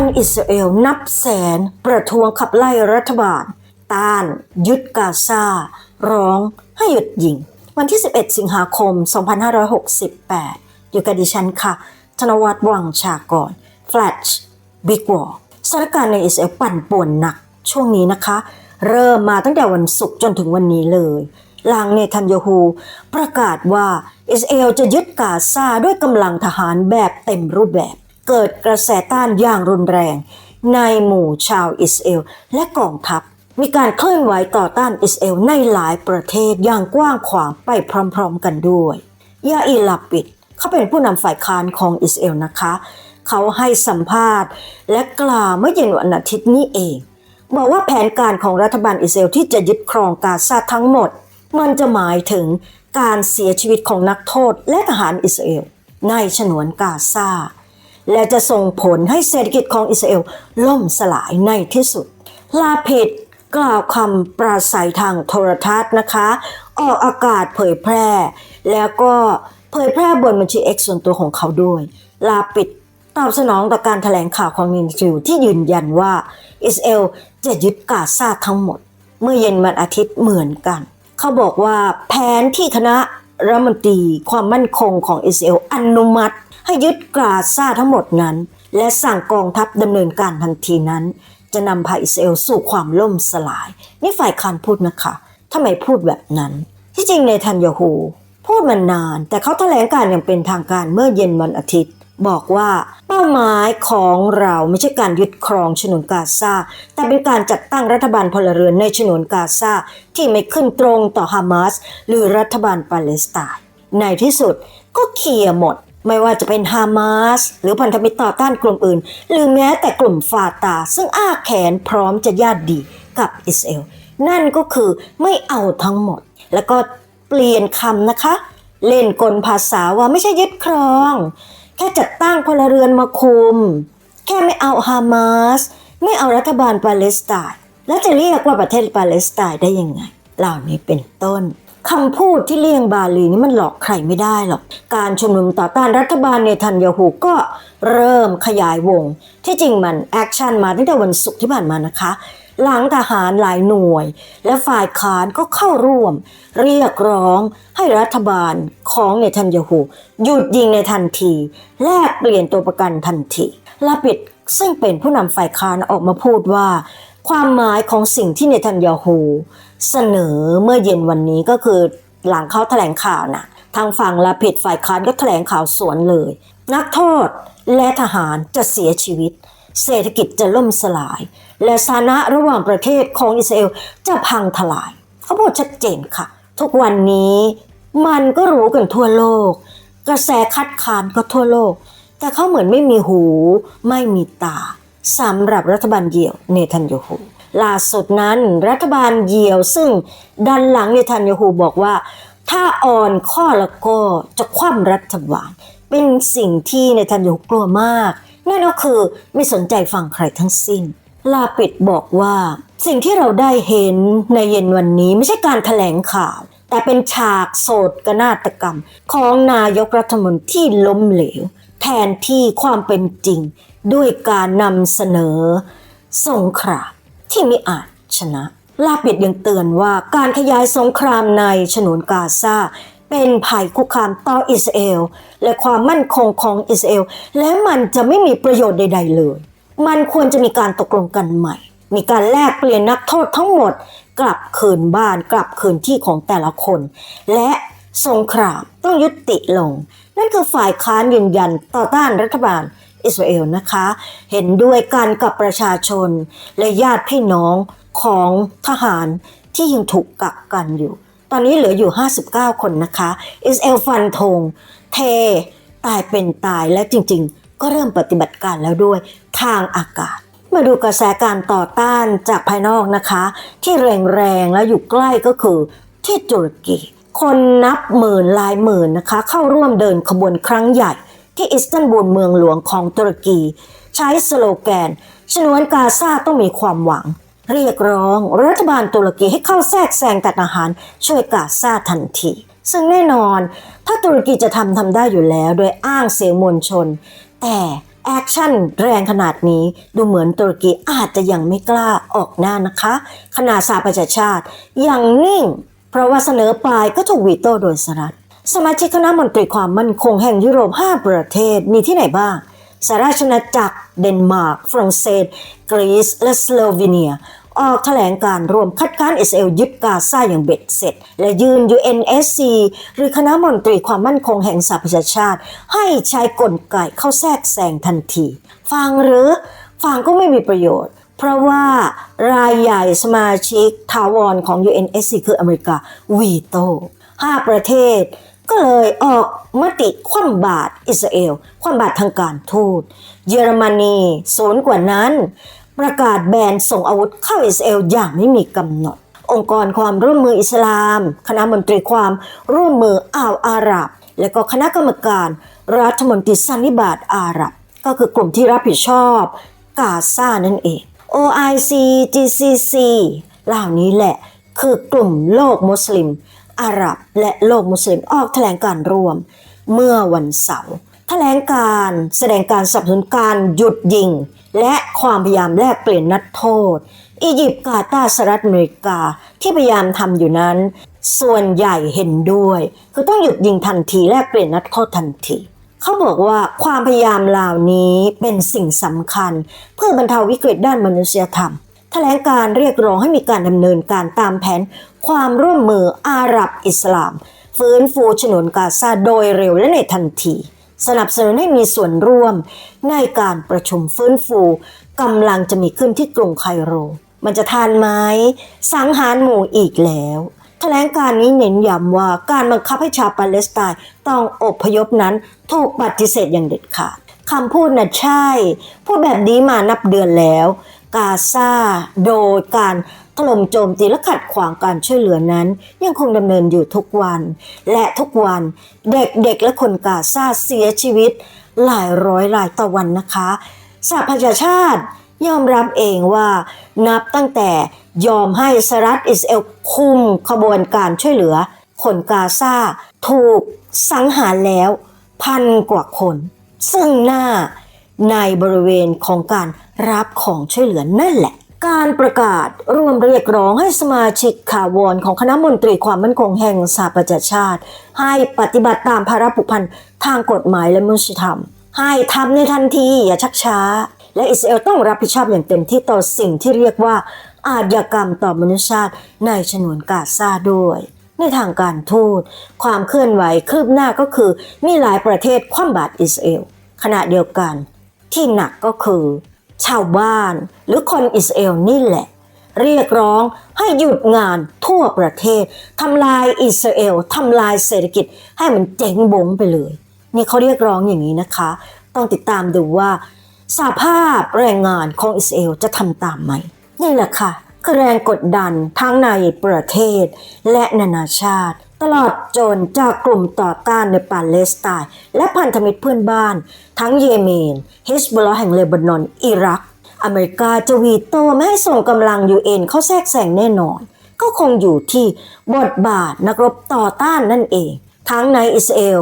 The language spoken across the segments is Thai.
คนอิสราเอลนับแสนประท้วงขับไล่รัฐบาล ต้านยึดกาซาร้องให้หยุดยิง วันที่ 11 สิงหาคม 2568 อยู่กับดิฉันค่ะ ธนวัฒน์วังชากร Flash Big War สถานการณ์ในอิสราเอลปั่นป่วนหนักช่วงนี้นะคะ เริ่มมาตั้งแต่วันศุกร์จนถึงวันนี้เลยลังเนทันยาฮูประกาศว่าอิสราเอลจะยึดกาซาด้วยกำลังทหารแบบเต็มรูปแบบ เกิดกระแสต้านอย่างรุนแรง ในหมู่ชาวอิสราเอลและกองทัพ มีการเคลื่อนไหวต่อต้านอิสราเอลในหลายประเทศอย่างกว้างขวางไปพร้อมๆกันด้วย ยาอีลาปิดเขาเป็นผู้นำฝ่ายค้านของอิสราเอลนะคะ เขาให้สัมภาษณ์ และกล่าวเมื่อเย็นวันอาทิตย์นี้เองบอกว่าแผนการของรัฐบาลอิสราเอลที่จะยึดครองกาซาทั้งหมด มันจะหมายถึงการเสียชีวิตของนักโทษและทหารอิสราเอลในฉนวนกาซา และจะส่งผลให้เศรษฐกิจของอิสราเอลล่มสลายในที่สุด ลาเพดกล่าวคำปราศัยทางโทรทัศน์นะคะ ออกอากาศเผยแพร่ แล้วก็เผยแพร่บนบัญชี X ส่วนตัวของเขาด้วย ลาปิดตอบสนองต่อการถแถลงข่าวของนินฟิวที่ยืนยันว่า อิสราเอลจะยึดกาซาทั้งหมด เมื่อเย็นวันอาทิตย์เหมือนกัน เขาบอกว่าแผนที่คณะรัฐมนตรีความมั่นคงของอิสราเอลอนุมัติ ให้ยึดกาซาทั้งหมดนั้น และสั่งกองทัพดำเนินการทันทีนั้น จะนำพาอิสราเอลสู่ความล่มสลาย นี่ฝ่ายค้านพูดนะคะทำไมพูดแบบนั้น ที่จริงในทันยาฮูพูดมานาน แต่เขาแถลงการอย่างเป็นทางการเมื่อเย็นวันอาทิตย์ บอกว่าเป้าหมายของเราไม่ใช่การยึดครองฉนวนกาซาแต่เป็นการจัดตั้งรัฐบาลพลเรือนในฉนวนกาซาที่ไม่ขึ้นตรงต่อฮามาสหรือรัฐบาลปาเลสไตน์ในที่สุดก็เคลียร์หมด ไม่ว่าจะเป็นฮามาสหรือพันธมิตรต่อต้านกลุ่มอื่น หรือแม้แต่กลุ่มฟาตา ซึ่งอ้าแขนพร้อมจะญาติดีกับอิสราเอลนั่นก็คือไม่เอาทั้งหมด แล้วก็เปลี่ยนคำนะคะ เล่นกลภาษาว่าไม่ใช่ยึดครอง แค่จัดตั้งพลเรือนมาคุม แค่ไม่เอาฮามาสไม่เอารัฐบาลปาเลสไตน์แล้วจะเรียกว่าประเทศปาเลสไตน์ได้ยังไง เหล่านี้เป็นต้น คำพูดที่เลี่ยงบาลีนี่มันหลอกใครไม่ได้หรอก การชุมนุมต่อต้านรัฐบาลเนทันยาฮูก็เริ่มขยายวง ที่จริงมันแอคชั่นมาตั้งแต่วันศุกร์ที่ผ่านมานะคะ หลังทหารหลายหน่วย และฝ่ายค้านก็เข้าร่วม เรียกร้องให้รัฐบาลของเนทันยาฮูหยุดยิงในทันที แลกเปลี่ยนตัวประกันทันทีลาปิดซึ่งเป็นผู้นำฝ่ายค้านออกมาพูดว่า ความหมายของสิ่งที่เนทันยาฮู เสนอเมื่อเย็นวันนี้ก็คือหลังเขาแถลงข่าวนะทางฝั่งลาปิดฝ่ายค้านก็แถลงข่าวสวนเลย นักโทษและทหารจะเสียชีวิต เศรษฐกิจจะล่มสลาย และสถานะระหว่างประเทศของอิสราเอลจะพังทลาย เขาพูดชัดเจนค่ะ ทุกวันนี้มันก็รู้กันทั่วโลก กระแสคัดค้านก็ทั่วโลก แต่เขาเหมือนไม่มีหู ไม่มีตาสำหรับรัฐบาลเหี่ยวเนทันยาฮู ล่าสุดนั้นรัฐบาลเหี่ยวซึ่งดันหลังเนทันยาฮูบอกว่า ถ้าอ่อนข้อล้วก็จะคว่ำรัฐบาล เป็นสิ่งที่เนทันยาฮูกลัวมาก นั่นก็คือไม่สนใจฟังใครทั้งสิ้น ลาปิดบอกว่า สิ่งที่เราได้เห็นในเย็นวันนี้ไม่ใช่การแถลงข่าว แต่เป็นฉากโศกนาฏกรรม ของนายกรัฐมนตรีที่ล้มเหลว แทนที่ความเป็นจริง ด้วยการนำเสนอสงคราม ที่ไม่อาจชนะ ลาปิดยังเตือนว่าการขยายสงครามในฉนวนกาซาเป็นภัยคุกคามต่ออิสราเอล และความมั่นคงของอิสราเอล และมันจะไม่มีประโยชน์ใด ๆ เลย มันควรจะมีการตกลงกันใหม่ มีการแลกเปลี่ยนนักโทษทั้งหมด กลับคืนบ้านกลับคืนที่ของแต่ละคน และสงครามต้องยุติลง นั่นคือฝ่ายค้านยืนยันต่อต้านรัฐบาล อิสราเอลนะคะ เห็นด้วยกันกับประชาชน และญาติพี่น้องของทหารที่ยังถูกกักกันอยู่ ตอนนี้เหลืออยู่ 59 คนนะคะ อิสราเอลฟันธงเทตายเป็นตายและจริงๆ ก็เริ่มปฏิบัติการแล้วด้วยทางอากาศ มาดูกระแสการต่อต้านจากภายนอกนะคะ ที่แรงๆแล้วอยู่ใกล้ก็คือที่ตุรกีคนนับหมื่นลายหมื่นนะคะ เข้าร่วมเดินขบวนครั้งใหญ่ ที่อิสตันบูลเมืองหลวงของตุรกี ใช้สโลแกนฉนวนกาซาต้องมีความหวัง เรียกร้องรัฐบาลตุรกีให้เข้าแทรกแซงตัดอาหารช่วยกาซาทันที ซึ่งแน่นอน ถ้าตุรกีจะทำทำได้อยู่แล้วโดยอ้างเสียงมวลชน แต่แอคชั่นแรงขนาดนี้ดูเหมือนตุรกีอาจจะยังไม่กล้าออกหน้านะคะขณะสหประชาชาติยังนิ่ง เพราะว่าเสนอปลายก็ถูกวีโต้โดยสหรัฐ สมาชิกคณะมนตรีความมั่นคงแห่งยุโรป 5 ประเทศมีที่ไหนบ้างสหราชอาณาจักร เดนมาร์ก ฝรั่งเศส กรีซ และสโลวีเนีย ออกแถลงการรวมคัดค้านอิสราเอลยึดกาซาอย่างเบ็ดเสร็จ และยืน UNSC หรือคณะมนตรีความมั่นคงแห่งสหประชาชาติ ให้ใช้กลไกเข้าแทรกแซงทันที ฟังหรือฟังก็ไม่มีประโยชน์ เพราะว่ารายใหญ่สมาชิกทาวรของ UNSC คืออเมริกาวีโต้ห้าประเทศ ก็เลยออกมติคว่ำบาตรอิสราเอล คว่ำบาตรทางการทูต เยอรมนีศูนย์กว่านั้น ประกาศแบนส่งอาวุธเข้าอิสราเอลอย่างไม่มีกำหนด องค์กรความร่วมมืออิสลาม คณะมนตรีความร่วมมืออ่าวอาหรับ และก็คณะกรรมการรัฐมนตรีสันนิบาตอาหรับ ก็คือกลุ่มที่รับผิดชอบกาซานั่นเอง OIC GCC เหล่านี้แหละคือกลุ่มโลกมุสลิม อาหรับและโลกมุสลิมออกแถลงการรวม เมื่อวันเสาร์แถลงการแสดงการสนับสนุนการหยุดยิง และความพยายามแลกเปลี่ยนนักโทษ อียิปต์กาตาร์สหรัฐอเมริกาที่พยายามทำอยู่นั้น ส่วนใหญ่เห็นด้วย คือต้องหยุดยิงทันทีแลกเปลี่ยนนักโทษทันทีเขาบอกว่าความพยายามเหล่านี้เป็นสิ่งสำคัญ เพื่อบรรเทาวิกฤตด้านมนุษยธรรม แถลงการเรียกร้องให้มีการดำเนินการตามแผน ความร่วมมืออาหรับอิสลาม ฟื้นฟูฉนวนกาซาโดยเร็วและในทันที สนับสนุนให้มีส่วนร่วม ในการประชุมฟื้นฟูกำลังจะมีขึ้นที่กรุงไคโร มันจะทานไหมสังหารหมู่อีกแล้วแถลงการนี้เน้นย้ำว่าการบังคับให้ชาวปาเลสไตน์ต้องอบพยพนั้นถูกปฏิเสธอย่างเด็ดขาดคำพูดน่ะใช่ พูดแบบนี้มานับเดือนแล้ว กาซาโดยการถล่มโจมตีและขัดขวางการช่วยเหลือนั้น ยังคงดำเนินอยู่ทุกวัน และทุกวันเด็กๆและคนกาซาเสียชีวิต หลายร้อยรายต่อวันนะคะสหประชาชาติยอมรับเองว่านับตั้งแต่ยอมให้สหรัฐอิสราเอลคุมขบวนการช่วยเหลือ คนกาซาถูกสังหารแล้วพันกว่าคน ซึ่งหน้าในบริเวณของการ รับของช่วยเหลือนั่นแหละ การประกาศร่วมเรียกร้องให้สมาชิกข่าวรของคณะมนตรีความมั่นคงแห่งสหประชาชาติ ให้ปฏิบัติตามภาระผูกพันทางกฎหมายและมนุษยธรรม ให้ทำในทันทีอย่าชักช้า และอิสราเอลต้องรับผิดชอบอย่างเต็มที่ต่อสิ่งที่เรียกว่าอาชญากรรมต่อมนุษยชาติในฉนวนกาซาด้วย ในทางการทูตความเคลื่อนไหวคืบหน้าก็คือมีหลายประเทศคว่ำบาตรอิสราเอลขณะเดียวกันที่หนักก็คือ ชาวบ้าน หรือคนอิสราเอลนี่แหละ เรียกร้องให้หยุดงานทั่วประเทศทำลายอิสราเอลทำลายเศรษฐกิจให้มันเจ๊งบงไปเลย นี่เขาเรียกร้องอย่างนี้นะคะ ต้องติดตามดูว่าสภาพแรงงานของอิสราเอลจะทำตามไหม นี่แหละค่ะคือแรงกดดันทั้งในประเทศและนานาชาติ ตลอดจนจากกลุ่มต่อต้านในปาเลสไตน์และพันธมิตรเพื่อนบ้าน ทั้งเยเมนฮิสบอลลาห์แห่งเลบานอน อิรัก อเมริกาจะวีโต้ไม่ให้ส่งกำลัง UN เข้าแทรกแซงแน่นอน ก็คงอยู่ที่บทบาทนักรบต่อต้านนั่นเอง ทั้งในอิสราเอล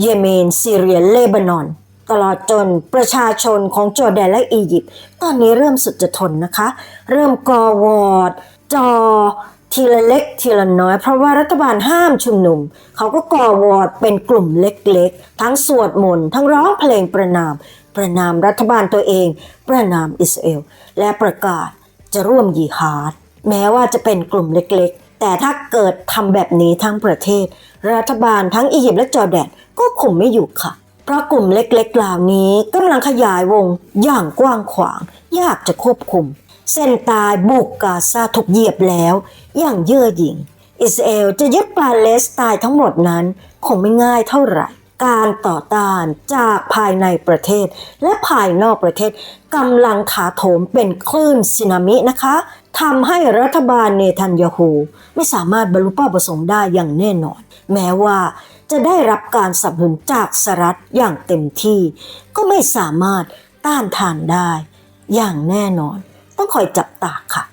เยเมน ซีเรีย เลบานอน ตลอดจนประชาชนของจอร์แดนและอียิปต์ตอนนี้เริ่มสุดจะทนนะคะ เริ่มกอวอดจอ ทีละเล็กทีละน้อย เพราะว่ารัฐบาลห้ามชุมนุม เขาก็ก่อวอร์ดเป็นกลุ่มเล็กๆ ทั้งสวดมนต์ทั้งร้องเพลงประนาม ประนามรัฐบาลตัวเอง ประนามอิสราเอล และประกาศจะร่วมยิฮาดแม้ว่าจะเป็นกลุ่มเล็กๆ แต่ถ้าเกิดทำแบบนี้ทั้งประเทศ รัฐบาลทั้งอียิปต์และจอร์แดนก็คุมไม่อยู่ค่ะ เพราะกลุ่มเล็กๆเหล่านี้กำลังขยายวงอย่างกว้างขวาง ยากจะควบคุม เส้นตายบุกกาซาถูกเหยียบแล้ว อย่างเย่อหยิ่ง อิสราเอลจะยึดปาเลสไตน์ทั้งหมดนั้นคงไม่ง่ายเท่าไหร่ การต่อต้านจากภายในประเทศ และภายนอกประเทศกำลังถาโถมเป็นคลื่นสึนามินะคะทำให้รัฐบาลเนทันยาฮูไม่สามารถบรรลุเป้าประสงค์ได้อย่างแน่นอน แม้ว่าจะได้รับการสนับสนุนจากสหรัฐอย่างเต็มที่ ก็ไม่สามารถต้านทานได้อย่างแน่นอน ต้องคอยจับตาค่ะ